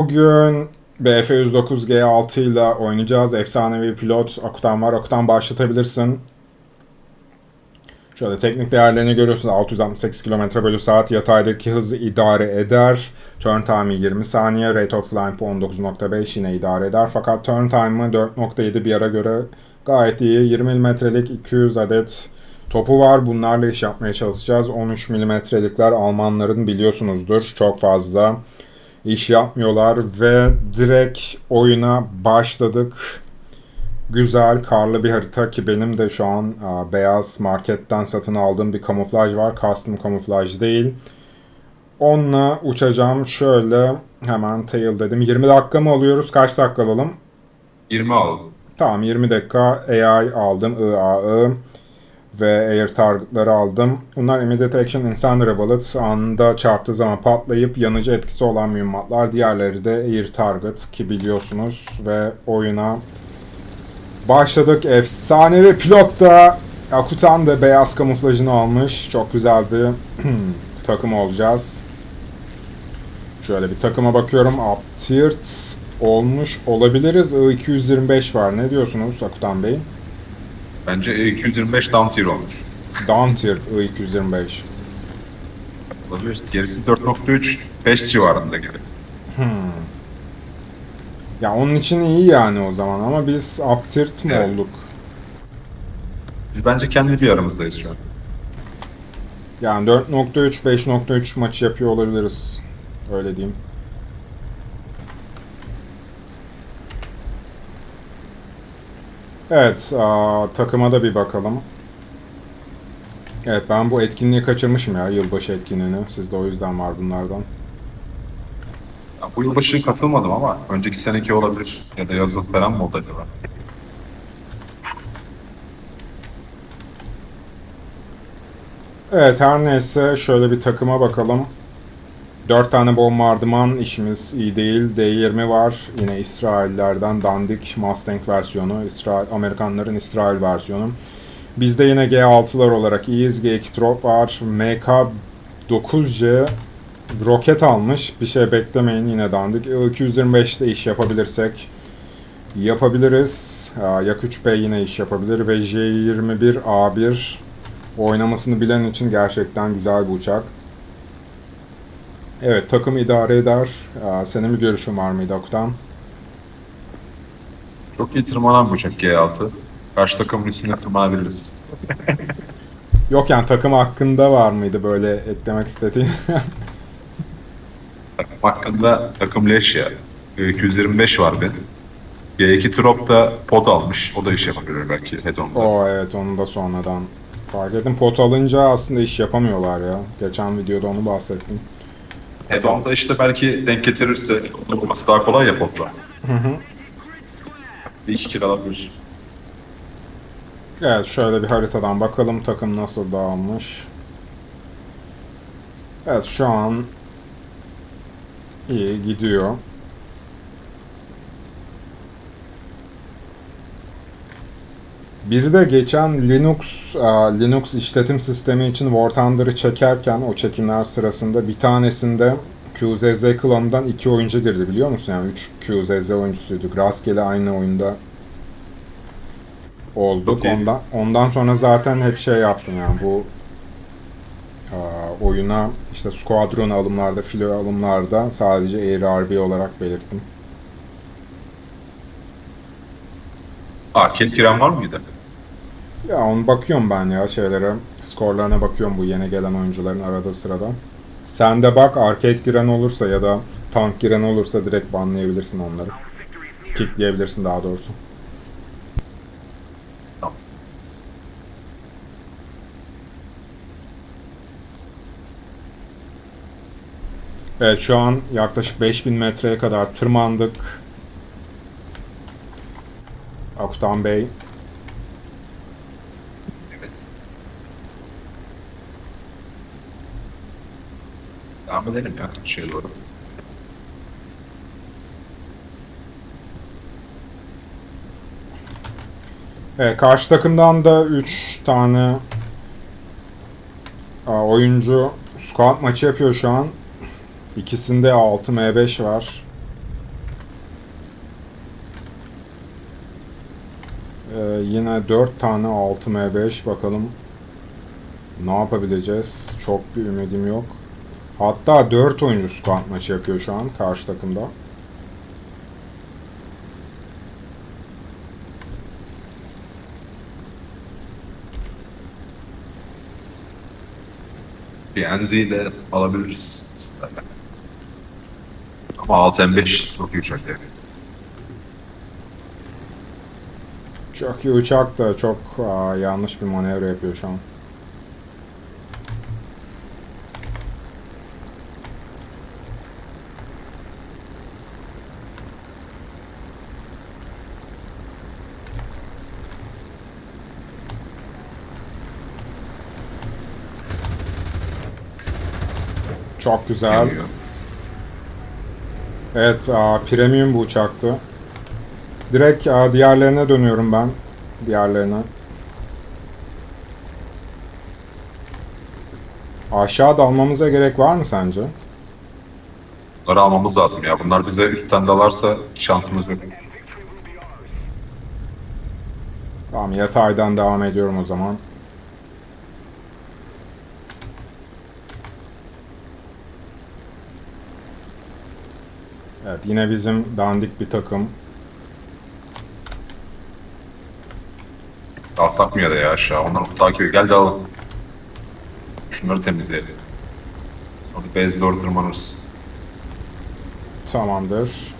Bugün BF 109 G6 ile oynayacağız. Efsanevi pilot Akutan var. Akutan başlatabilirsin. Şöyle teknik değerlerini görüyorsunuz. 668 km bölü saat yataydaki hızı idare eder. Turn time'ı 20 saniye. Rate of climb 19.5 yine idare eder. Fakat turn time'ı 4.7 bir ara göre gayet iyi. 20 milimetrelik 200 adet topu var. Bunlarla iş yapmaya çalışacağız. 13 milimetrelikler Almanların biliyorsunuzdur. Çok fazla iş yapmıyorlar ve direkt oyuna başladık. Güzel karlı bir harita ki benim de şu an a, beyaz marketten satın aldığım bir kamuflaj var. Custom kamuflaj değil. Onunla uçacağım. Şöyle hemen tail dedim. 20 dakika mı alıyoruz? Kaç dakika alalım? 20 aldım. Tamam 20 dakika AI aldım. IAI ve Air Target'ları aldım. Bunlar Immediate Action Incendiary Bullet. Anında çarptığı zaman patlayıp yanıcı etkisi olan mühimmatlar. Diğerleri de Air Target ki biliyorsunuz. Ve oyuna başladık. Efsanevi pilot da Akutan da beyaz kamuflajını almış. Çok güzel bir takım olacağız. Şöyle bir takıma bakıyorum. Uptiered olmuş olabiliriz. I-225 var. Ne diyorsunuz Akutan Bey? Bence E225 down tier olmuş. Down tiered I-225. Olabilir. Gerisi 4.3 5 civarında gibi. Ya onun için iyi yani o zaman ama biz up mi Evet. olduk? Biz bence kendi bir aramızdayız şu an. Yani 4.3 5.3 maçı yapıyor olabiliriz. Öyle diyeyim. Evet, aa, takıma da bir bakalım. Evet, ben bu etkinliği kaçırmışım ya, yılbaşı etkinliğini. Sizde o yüzden var bunlardan. Ya bu yılbaşı katılmadım ama önceki seneki olabilir. Ya da yazın falan mı oldu acaba? Evet her neyse şöyle bir takıma bakalım. 4 tane bombardıman işimiz iyi değil. D20 var. Yine İsraillerden dandik Mustang versiyonu. İsrail, Amerikanların İsrail versiyonu. Bizde yine G6'lar olarak iyiyiz. G2 Trop var. MK9C roket almış. Bir şey beklemeyin yine dandik. I-225'te iş yapabilirsek yapabiliriz. Yak 3B yine iş yapabilir. Ve J21A1 oynamasını bilen için gerçekten güzel bir uçak. Evet takım idare eder. Aa, senin bir görüşün var mıydı Akutan? Çok iyi tırmanan bir uçak G6. Karşı takımın üstünde tırmanabiliriz. Yok yani takım hakkında var mıydı böyle eklemek istediğin? Takım hakkında takım leş ya. E225 var benim. G2 Trop da pod almış. O da iş yapabilir belki head-on'da. o evet onu da sonradan fark ettim. Pot alınca aslında iş yapamıyorlar ya. Geçen videoda onu bahsettim. Head-on'da işte belki denk getirirse olması daha kolay ya podla. Bir iki kill alabilir. Evet şöyle bir haritadan bakalım takım nasıl dağılmış. Evet şu an iyi gidiyor. Bir de geçen Linux aa, Linux işletim sistemi için War Thunder'ı çekerken o çekimler sırasında bir tanesinde QZZ klanından iki oyuncu girdi biliyor musun? Yani 3 QZZ oyuncusuyduk. Rastgele aynı oyunda olduk. Ondan ondan sonra zaten hep şey yaptım yani bu aa, oyuna işte squadron alımlarda, filo alımlarda sadece ARB olarak belirttim. Arcade giren var mıydı? Ya onu bakıyorum ben ya şeylere, skorlarına bakıyorum bu yeni gelen oyuncuların arada sırada. Sen de bak arcade giren olursa ya da tank giren olursa direkt banlayabilirsin onları. Kickleyebilirsin daha doğrusu. Evet şu an yaklaşık 5000 metreye kadar tırmandık. Akutan Bey edelim ya karşıya doğru. Evet, karşı takımdan da 3 tane e, oyuncu squat maçı yapıyor şu an. İkisinde 6 M5 var. Ee, yine 4 tane 6 M5 bakalım ne yapabileceğiz. Çok bir ümidim yok. Hatta 4 oyuncu squad maçı yapıyor şu an karşı takımda. PNZ ile alabiliriz. Ama 6M5 çok iyi uçak yani. Çok iyi uçak da çok aa, yanlış bir manevra yapıyor şu an. Çok güzel. Yanıyor. Evet, aa, premium bu uçaktı. Direkt aa, diğerlerine dönüyorum ben. Diğerlerine. Aşağı dalmamıza gerek var mı sence? Bunları almamız lazım ya. Bunlar bize üstten dalarsa şansımız yok. Tamam, yataydan devam ediyorum o zaman. Evet, yine bizim dandik bir takım. Dalsak mı ya da ya aşağı? Onlar takip ediyor. Gel dalalım. Şunları temizleyelim. Sonra base doğru tırmanırız. Tamamdır.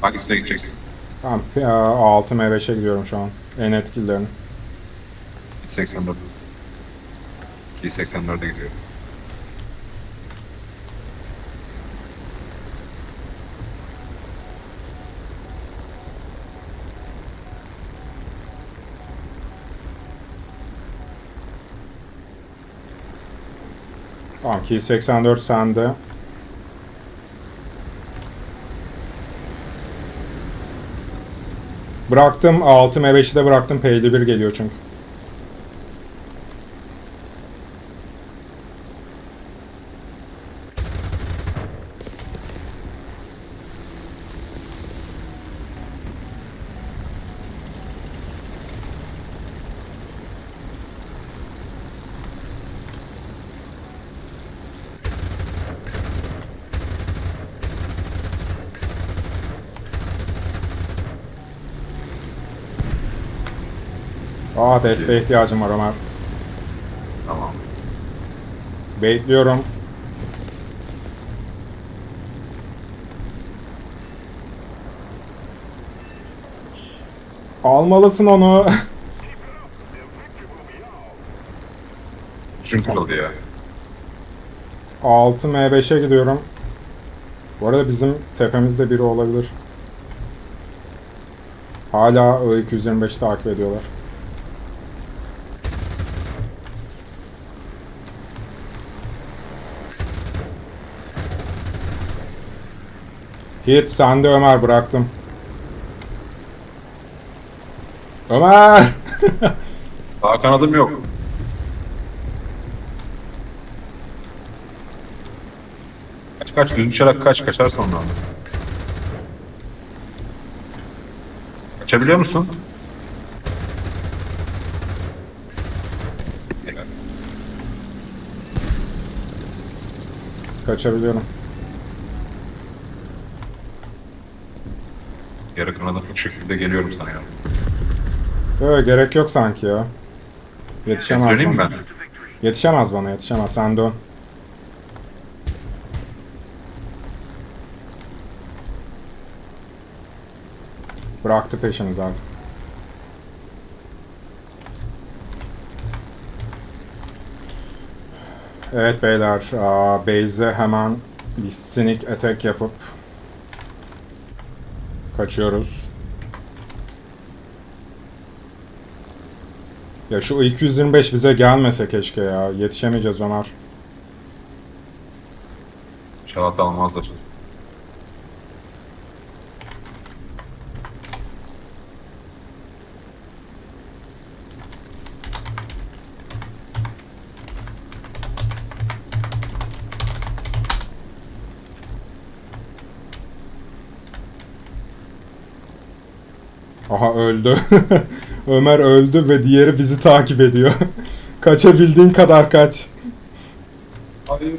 Hangisine gideceksin? Tamam, 6 M5'e gidiyorum şu an. En etkililerini. 84. 284'e gidiyor. Tamam, ki 84 sende. Bıraktım 6 M5'i de bıraktım. P51 geliyor çünkü. Aa desteğe ihtiyacım var Ömer. Tamam. Bekliyorum. Almalısın onu. Kırıldı ya. 6 M5'e gidiyorum. Bu arada bizim tepemizde biri olabilir. Hala I-225 takip ediyorlar. Hit sende Ömer bıraktım. Ömer! Daha kanadım yok. Kaç kaç düz uçarak kaç kaçarsan ondan. Kaçabiliyor musun? Kaçabiliyorum. Yarı kanadım bu şekilde geliyorum sana ya. Öyle gerek yok sanki ya. Yetişemez Döneyim bana. ben. Yetişemez bana yetişemez. Sen dön. Bıraktı peşini zaten. Evet beyler, base'e hemen bir sneak attack yapıp kaçıyoruz. Ya şu 225 bize gelmese keşke ya. Yetişemeyeceğiz Ömer. İnşallah almazlar. Aha öldü. Ömer öldü ve diğeri bizi takip ediyor. Kaçabildiğin kadar kaç. Hayır.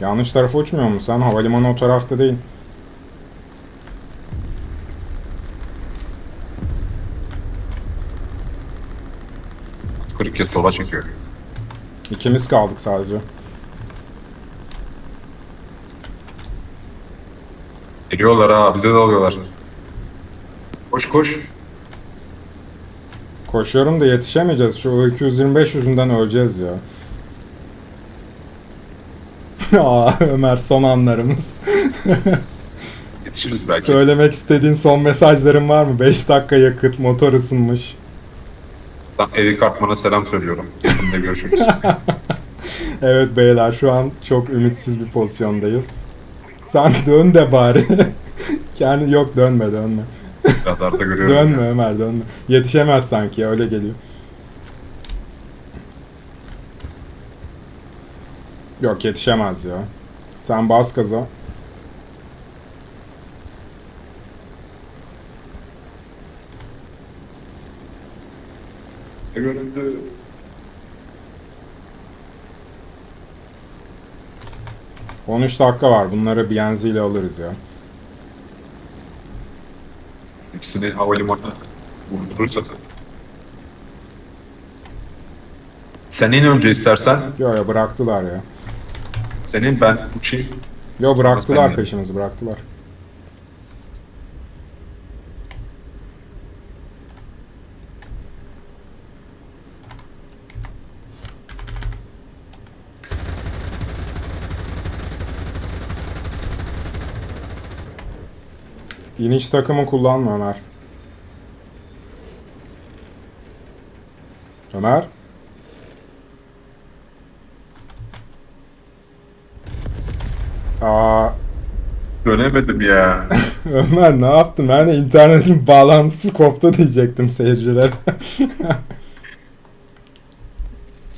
Yanlış tarafa uçmuyor musun sen? Havalimanı o tarafta değil. Kırık kez sola çekiyor. İkimiz kaldık sadece. Geliyorlar ha bize de alıyorlar. Koş koş. Koşuyorum da yetişemeyeceğiz. Şu 225 yüzünden öleceğiz ya. Aa, Ömer son anlarımız. Yetişiriz belki. Söylemek istediğin son mesajların var mı? 5 dakika yakıt, motor ısınmış. Ben Erik Artman'a selam söylüyorum. Yakında görüşürüz. Evet beyler şu an çok ümitsiz bir pozisyondayız. Sen dön de bari. Kendi yok dönme dönme. Radarda görüyorum. Dönme Ömer dönme. Yetişemez sanki öyle geliyor. Yok yetişemez ya. Sen bas gaza. Göründü. ya. 13 dakika var. Bunları BNZ ile alırız ya. İkisini havalimanına vurdurursak. Sen in önce istersen. Yo yo bıraktılar ya. Senin ben uçayım. Yo bıraktılar peşimizi bıraktılar. İniş takımı kullanma Ömer. Ömer? Aa, Dönemedim ya. Ömer ne yaptın? Ben de internetin bağlantısı koptu diyecektim seyircilere.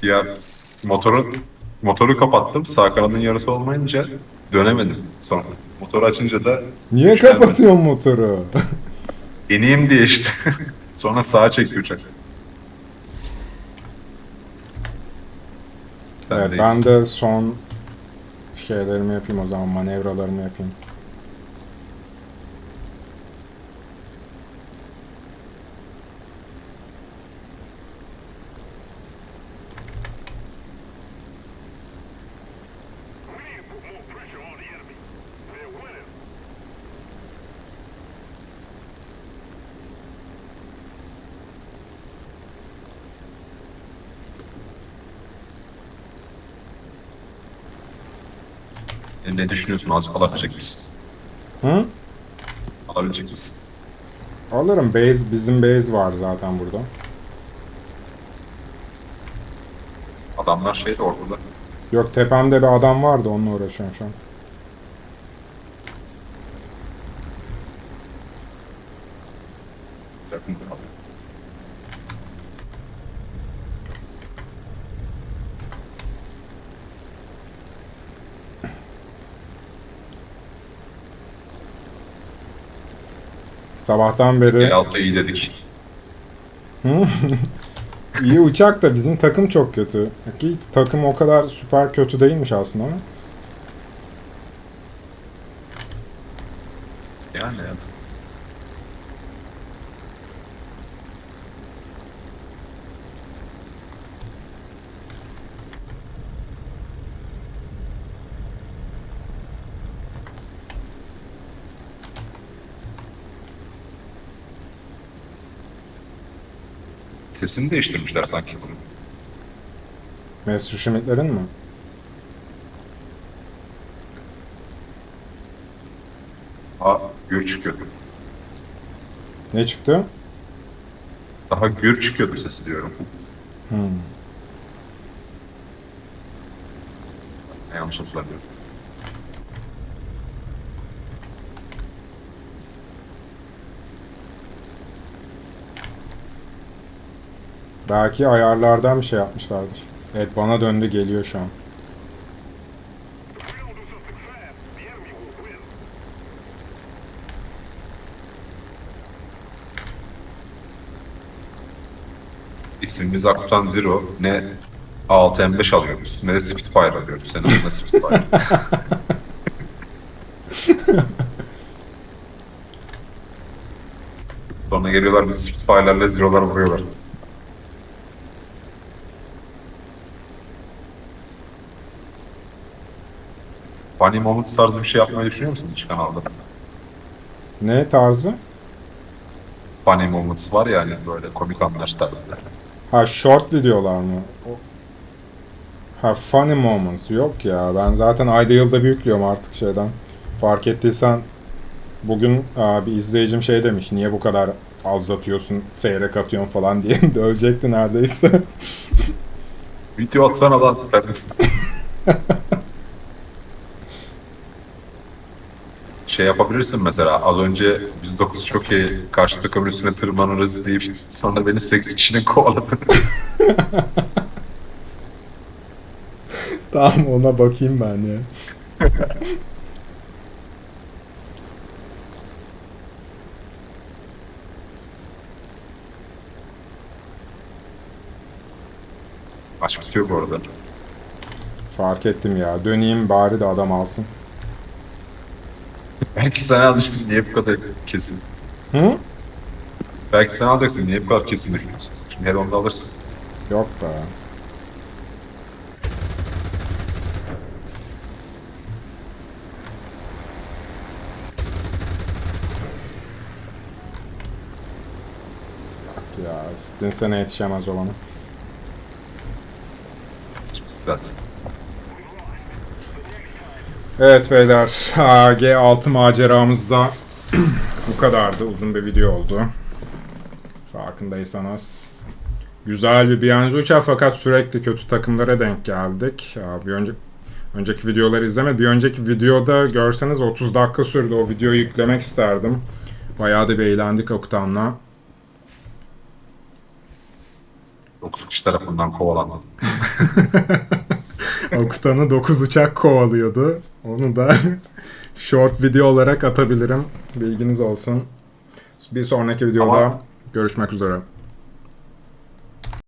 ya motoru motoru kapattım. Sağ kanadın yarısı olmayınca dönemedim sonra. Motoru açınca da Niye Güçlenme. kapatıyorsun motoru? ineyim diye işte. sonra sağa çekti uçak. evet ben de son şeylerimi yapayım o zaman manevralarımı yapayım. E, ne düşünüyorsun? Az alabilecek misin? Hı? Alabilecek misin? Alırım base bizim base var zaten burada. Adamlar şey de ortada. Yok tepemde bir adam vardı onunla uğraşıyorum şu an. Sabahtan beri altta iyi dedik. İyi uçak da bizim takım çok kötü. Ki takım o kadar süper kötü değilmiş aslında ama. Yani evet. Sesini değiştirmişler sanki bunu. Messerschmitt'lerin mi? Aa, gür çıkıyordu. Ne çıktı? Daha gür çıkıyordu sesi diyorum. Hmm. Yanlış hatırlamıyorum. Belki ayarlardan bir şey yapmışlardır. Evet bana döndü geliyor şu an. İsmimiz Aktan Zero. Ne A6M5 alıyoruz ne de Spitfire alıyoruz. Senin adına Spitfire. Sonra geliyorlar biz Spitfire'lerle Zero'lar vuruyorlar. Funny Moments tarzı bir şey yapmayı düşünüyor musun hiç kanalda? Ne tarzı? Funny Moments var ya hani böyle komik anlar tarzı. Ha short videolar mı? Ha funny moments yok ya. Ben zaten ayda yılda bir yüklüyorum artık şeyden. Fark ettiysen bugün aa, bir izleyicim şey demiş. Niye bu kadar az atıyorsun, seyrek atıyorsun falan diye dövecekti neredeyse. Video atsana lan. Ben... şey yapabilirsin mesela az önce 109 çok iyi karşı takımın üstüne tırmanırız deyip sonra beni 8 kişinin kovaladın. tamam ona bakayım ben ya. Maç bitiyor bu arada. Fark ettim ya. Döneyim bari de adam alsın. Belki sen alacaksın niye bu kadar kesin? Hı? Belki sen alacaksın niye bu kadar kesin düşünüyorsun? Şimdi her onda alırsın. Yok be. Bak ya, Stinsene yetişemez olanı. Zaten. Evet beyler, G6 maceramızda bu kadardı. Uzun bir video oldu. Farkındaysanız. Güzel bir Bianzi uçağı fakat sürekli kötü takımlara denk geldik. Bir önce, önceki videoları izleme. Bir önceki videoda görseniz 30 dakika sürdü. O videoyu yüklemek isterdim. Bayağı da bir eğlendik Oktan'la. 9 kişi tarafından kovalandım. Oktan'ı 9 uçak kovalıyordu. Onu da short video olarak atabilirim. Bilginiz olsun. Bir sonraki videoda Ama- görüşmek üzere.